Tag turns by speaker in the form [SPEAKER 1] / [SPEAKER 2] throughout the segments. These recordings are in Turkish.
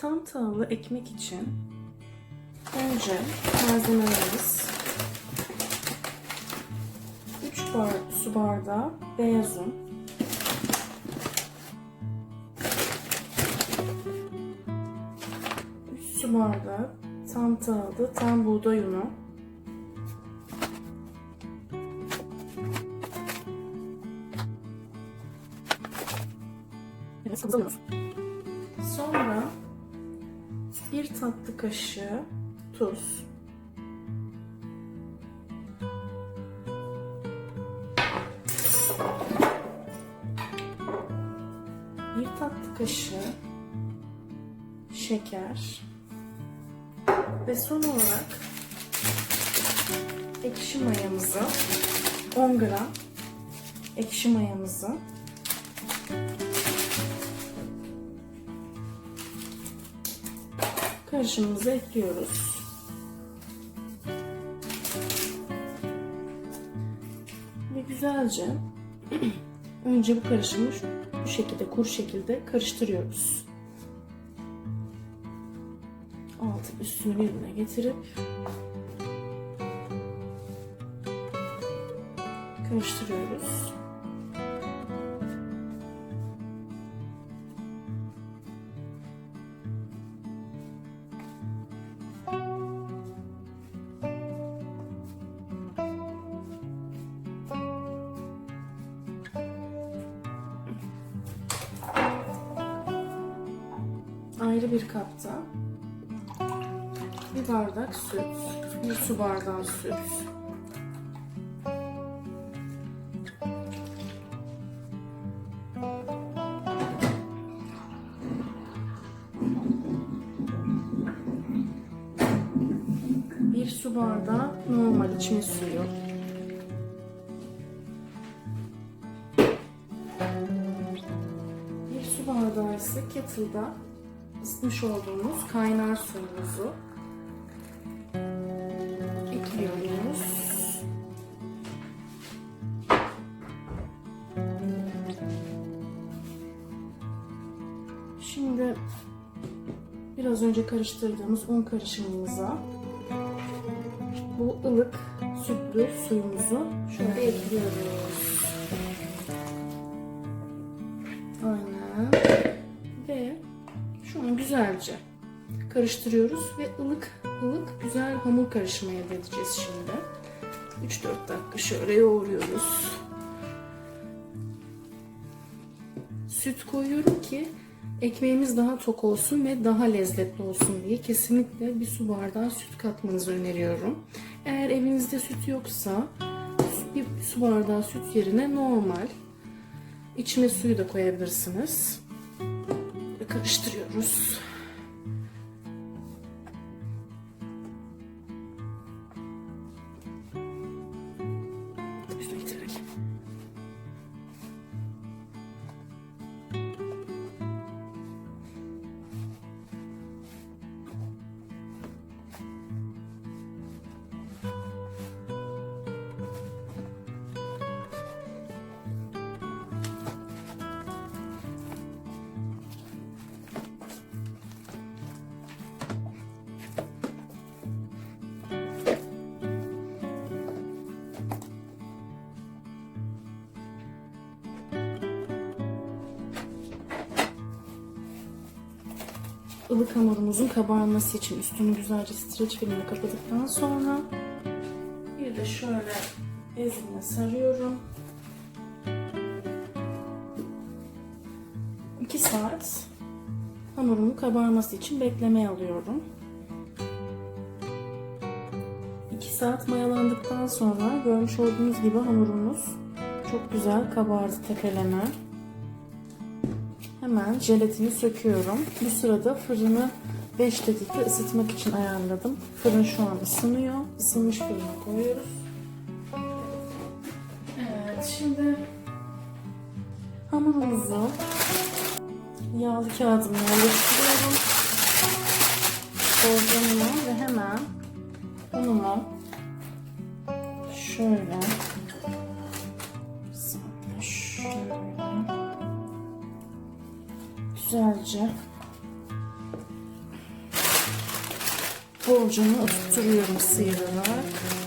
[SPEAKER 1] Tam tahıllı ekmek için önce malzemelerimiz. 3 bar su bardağı beyaz un, üç su bardağı tam tahıllı tam buğday unu, Evet, kızılıyoruz. Sonra bir tatlı kaşığı tuz. Bir tatlı kaşığı şeker. Ve son olarak ekşi mayamızı 10 gram ekşi mayamızı karışımımıza ekliyoruz. Ve güzelce önce bu karışımı bu şekilde kur şekilde karıştırıyoruz. Altı üstünü birbirine getirip karıştırıyoruz. Ayrı bir kapta. Bir bardak süt, bir su bardağı süt, bir su bardağı normal içme suyu, bir su bardağı ise kettle'da ısıtmış olduğumuz kaynar suyumuzu ekliyoruz. Şimdi biraz önce karıştırdığımız un karışımımıza bu ılık sütlü suyumuzu şöyle ekliyoruz. An güzelce karıştırıyoruz ve ılık ılık güzel hamur karışımı elde edeceğiz şimdi. 3-4 dakika şöyle yoğuruyoruz. Süt koyuyorum ki ekmeğimiz daha tok olsun ve daha lezzetli olsun diye kesinlikle bir su bardağı süt katmanızı öneriyorum. Eğer evinizde süt yoksa bir su bardağı süt yerine normal içme suyu da koyabilirsiniz karıştırıyoruz. Ilık hamurumuzun kabarması için üstünü güzelce streç filmle kapadıktan sonra bir de şöyle bezine sarıyorum. 2 saat hamurumun kabarması için beklemeye alıyorum. 2 saat mayalandıktan sonra görmüş olduğunuz gibi hamurumuz çok güzel kabardı tepeleme. Hemen jelatini söküyorum. Bu sırada fırını 5 dakika ısıtmak için ayarladım. Fırın şu an ısınıyor. Isınmış fırına koyuyoruz. Evet şimdi hamurumuzu yağlı kağıdımla yerleştiriyorum. Borcamımı ve hemen unumu şöyle güzelce borcunu oturtuyorum sıyırarak.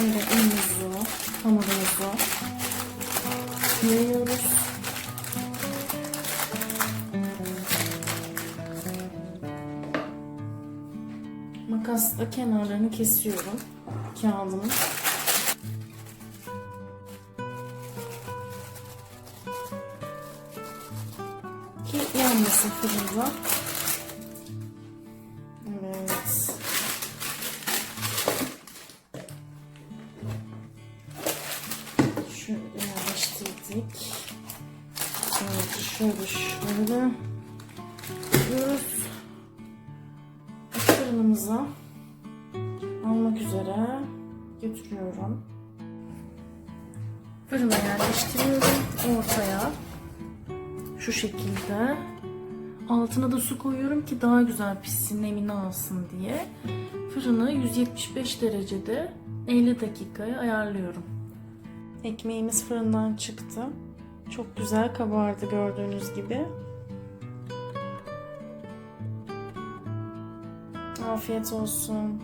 [SPEAKER 1] Şöyle unumuzu, hamurumuzu yayıyoruz. Makasla kenarlarını kesiyorum kağıdımın. Ki yanmasın fırında. Evet, şöyle şöyle yapıyoruz. Fırınımıza almak üzere götürüyorum. Fırına yerleştiriyorum ortaya. Şu şekilde. Altına da su koyuyorum ki daha güzel pişsin, nemini alsın diye. Fırını 175 derecede 50 dakikaya ayarlıyorum. Ekmeğimiz fırından çıktı. Çok güzel kabardı gördüğünüz gibi. Afiyet olsun.